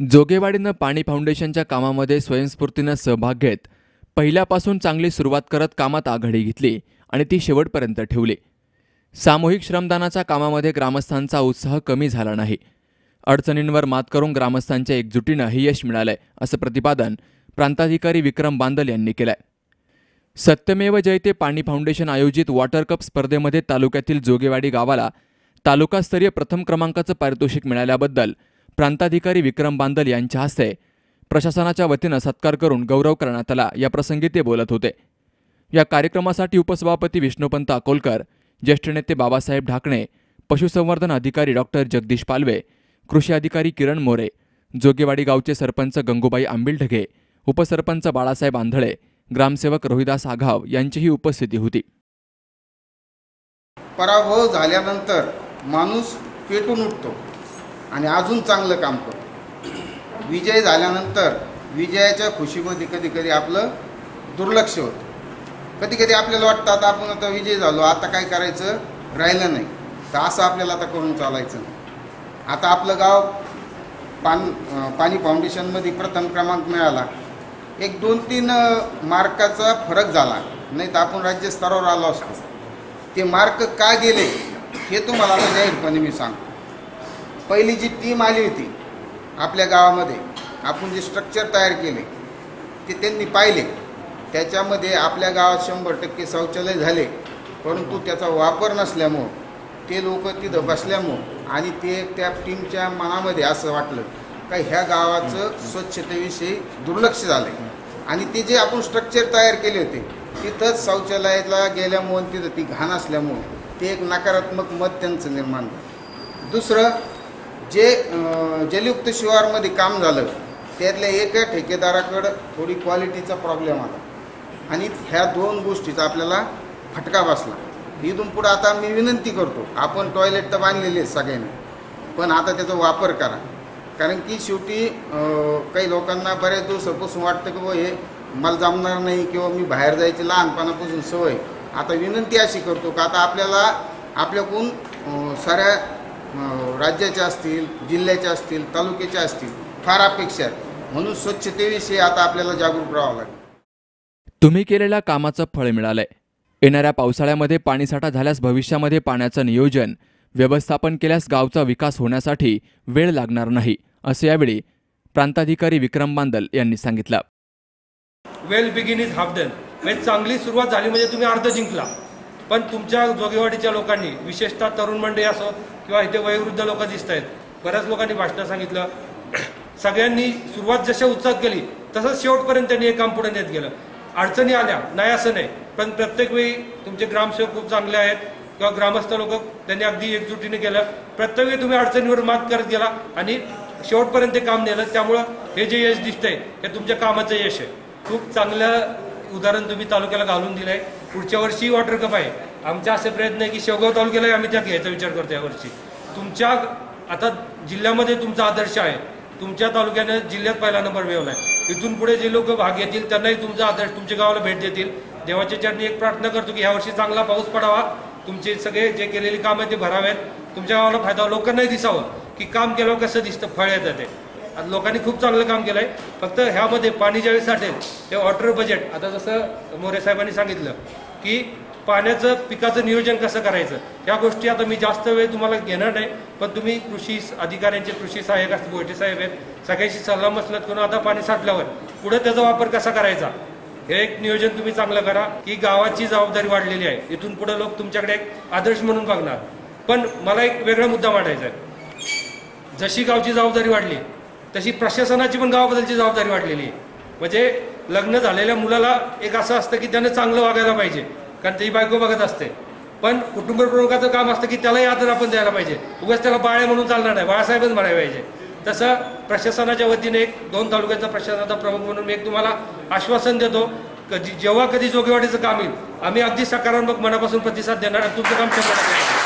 जोगेवाडीनं पाणी फाउंडेशनच्या कामामध्ये स्वयंस्फूर्तीनं सहभाग घेत पहिल्यापासून चांगली सुरुवात करत कामात आघाडी घेतली आणि ती शेवटपर्यंत ठेवली. सामूहिक श्रमदानाच्या कामामध्ये ग्रामस्थांचा उत्साह कमी झाला नाही. अडचणींवर मात करून ग्रामस्थांच्या एकजुटीनं हे यश मिळालंय असं प्रतिपादन प्रांताधिकारी विक्रम बांदल यांनी केलंय. सत्यमेव जयते पाणी फाउंडेशन आयोजित वॉटर कप स्पर्धेमध्ये तालुक्यातील जोगेवाडी गावाला तालुकास्तरीय प्रथम क्रमांकाचं पारितोषिक मिळाल्याबद्दल प्रांताधिकारी विक्रम बांदल यांच्या हस्ते प्रशासनाच्या वतीनं सत्कार करून गौरव करण्यात आला. याप्रसंगी ते बोलत होते. या कार्यक्रमासाठी उपसभापती विष्णुपंत अकोलकर ज्येष्ठ नेते बाबासाहेब ढाकणे पशुसंवर्धन अधिकारी डॉक्टर जगदीश पालवे कृषी अधिकारी किरण मोरे जोगेवाडी गावचे सरपंच गंगूबाई आंबिलढगे उपसरपंच बाळासाहेब आंधळे ग्रामसेवक रोहिदास आघाव यांचीही उपस्थिती होती. पराभव झाल्यानंतर माणूस पेटून उठतो. आणि अजून चांगलं काम करतो विजय झाल्यानंतर विजयाच्या खुशीमध्ये कधी कधी आपलं दुर्लक्ष होतं. कधी कधी आपल्याला वाटतं आता आपण आता विजय झालो आता काय करायचं? राहिलं नाही. तर असं आपल्याला आता करून चालायचं नाही. आता आपलं गाव पान पाणी फाउंडेशनमध्ये प्रथम क्रमांक मिळाला. एक दोन तीन मार्काचा फरक झाला. नाही तर आपण राज्यस्तरावर आलो असतो. ते मार्क का गेले हे तुम्हाला आता जाहीरपणे मी सांगतो. पहिली जी टीम आली होती आपल्या गावामध्ये आपण जे स्ट्रक्चर तयार केले ते त्यांनी पाहिले. त्याच्यामध्ये आपल्या गावात शंभर टक्के शौचालय झाले परंतु त्याचा वापर नसल्यामुळं ते लोक तिथं बसल्यामुळं आणि ते त्या टीमच्या मनामध्ये असं वाटलं का ह्या गावाचं स्वच्छतेविषयी दुर्लक्ष झालं आणि ते जे आपण स्ट्रक्चर तयार केले होते तिथंच शौचालयाला गेल्यामुळं तिथं ती घाण असल्यामुळं ते एक नकारात्मक मत त्यांचं निर्माण झालं. दुसरं जे जलयुक्त शिवारमध्ये काम झालं त्यातल्या एका ठेकेदाराकडं थोडी क्वालिटीचा प्रॉब्लेम आला. आणि ह्या दोन गोष्टीचा आपल्याला फटका बसला. इथून पुढं आता मी विनंती करतो आपण टॉयलेट तर बांधलेले आहेत सगळ्यांनी पण आता त्याचा वापर करा. कारण की शेवटी काही लोकांना बऱ्याच दिवसापासून वाटतं की बुवा हे मला जमणार नाही किंवा मी बाहेर जायची लहानपणापासून सवय. आता विनंती अशी करतो का आता आपल्याला आपल्याकडून साऱ्या राज्याच्या असतील जिल्ह्याच्या असतील तालुक्याच्या असतील फार अपेक्षा आहेत. म्हणून स्वच्छतेविषयी आता आपल्याला जागरूक राहावं लागेल. तुम्ही केलेल्या कामाचं फळ मिळालंय. येणाऱ्या पावसाळ्यामध्ये पाणीसाठा झाल्यास भविष्यामध्ये पाण्याचं नियोजन व्यवस्थापन केल्यास गावचा विकास होण्यासाठी वेळ लागणार नाही असं यावेळी प्रांताधिकारी विक्रम बांदल यांनी सांगितलं. Well begin is half done म्हणजे चांगली सुरुवात झाली म्हणजे तुम्ही अर्ध जिंकला. पण तुमच्या जोगेवाडीच्या लोकांनी विशेषतः तरुण मंडळी असो किंवा इथे वयोवृद्ध लोक दिसत आहेत बऱ्याच लोकांनी भाषणं सांगितलं. सगळ्यांनी सुरुवात जशा उत्साहात केली तसंच शेवटपर्यंत त्यांनी हे काम पुढे नेत गेलं. अडचणी आल्या नाही असं नाही पण प्रत्येक वेळी तुमचे ग्रामसेवक खूप चांगले आहेत किंवा ग्रामस्थ लोक त्यांनी अगदी एकजुटीने केलं. प्रत्येक वेळी तुम्ही अडचणीवर मात करत गेला आणि शेवटपर्यंत ते काम नेलं. त्यामुळं हे जे यश दिसतंय हे तुमच्या कामाचं यश आहे. खूप चांगलं उदाहरण तुम्ही तालुक्याला घालून दिलं आहे पुढच्या वर्षी वॉटर कप आहे. आमचा असे प्रयत्न आहे की शेवगाव तालुक्याला आम्ही त्यात घ्यायचा विचार करतो यावर्षी तुमच्या आता जिल्ह्यामध्ये तुमचा आदर्श आहे. तुमच्या तालुक्यानं जिल्ह्यात पहिला नंबर मिळवलाय. इथून पुढे जे लोक भाग घेतील त्यांनाही तुमचा आदर्श तुमच्या गावाला भेट देतील. देवाच्या चरणी एक प्रार्थना करतो की यावर्षी चांगला पाऊस पडावा. तुमचे सगळे जे केलेली कामं ते भरावेत. तुमच्या गावाला फायदा लोकांनाही दिसावं की काम केल्यावर कसं दिसतं फळ येतं ते. आता लोकांनी खूप चांगलं काम केलंय. फक्त ह्यामध्ये पाणी ज्यावेळी साठेल ते वॉटर बजेट आता जसं मोरे साहेबांनी सांगितलं की पाण्याचं पिकाचं नियोजन कसं करायचं? ह्या गोष्टी आता मी जास्त वेळ तुम्हाला घेणार नाही पण तुम्ही कृषी अधिकाऱ्यांचे कृषी सहाय्यक असतील गोटे साहेब आहेत सगळ्यांशी सल्ला मसलत करून आता पाणी साठल्यावर पुढे त्याचा वापर कसा करायचा? हे एक नियोजन तुम्ही चांगलं करा की गावाची जबाबदारी वाढलेली आहे. इथून पुढे लोक तुमच्याकडे एक आदर्श म्हणून बघणार. पण मला एक वेगळा मुद्दा मांडायचा आहे. जशी गावची जबाबदारी वाढली तशी प्रशासनाची पण गावाबद्दलची जबाबदारी वाढलेली आहे. म्हणजे लग्न झालेल्या मुलाला एक असं असतं की त्यानं चांगलं वागायला पाहिजे कारण त्याची बायको बघत असते. पण कुटुंब प्रमुखाचं काम असतं की त्यालाही आदर आपण द्यायला पाहिजे. उगाच त्याला बाळ्या म्हणून चालणार नाही बाळासाहेबच म्हणायला पाहिजे. तसं प्रशासनाच्या वतीने एक दोन तालुक्याचा प्रशासनाचा प्रमुख म्हणून मी एक तुम्हाला आश्वासन देतो कधी जेव्हा कधी जोगेवाडीचं काम येईल आम्ही अगदी सकारात्मक मनापासून प्रतिसाद देणार आणि तुमचं काम शंभर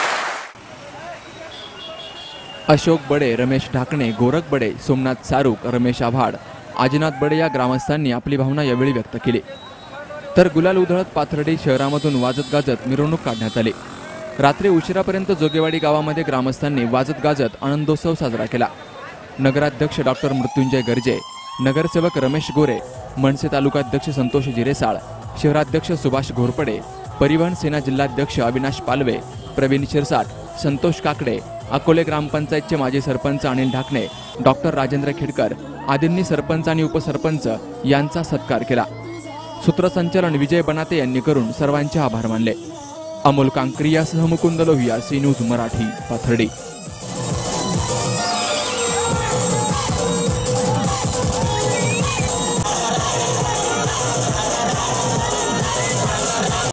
अशोक बडे रमेश ढाकणे गोरख बडे सोमनाथ सारूक रमेश आव्हाड आजनाथ बडे या ग्रामस्थांनी आपली भावना यावेळी व्यक्त केली. तर गुलाल उधळत पाथर्डी शहरामधून वाजत गाजत मिरवणूक काढण्यात आली. रात्री उशिरापर्यंत जोगेवाडी गावामध्ये ग्रामस्थांनी वाजत गाजत आनंदोत्सव साजरा केला. नगराध्यक्ष डॉक्टर मृत्युंजय गर्जे नगरसेवक रमेश गोरे मनसे तालुकाध्यक्ष संतोष जिरेसाळ शहराध्यक्ष सुभाष घोरपडे परिवहन सेना जिल्हाध्यक्ष अविनाश पालवे प्रवीण शिरसाट संतोष काकडे अकोले ग्रामपंचायतचे माजी सरपंच अनिल ढाकणे डॉक्टर राजेंद्र खेडकर आदींनी सरपंच आणि उपसरपंच यांचा सत्कार केला. सूत्रसंचलन विजय बनाते यांनी करून सर्वांचे आभार मानले. अमोल कांक्रियासह मुकुंद लोहिया सी न्यूज मराठी पाथर्डी.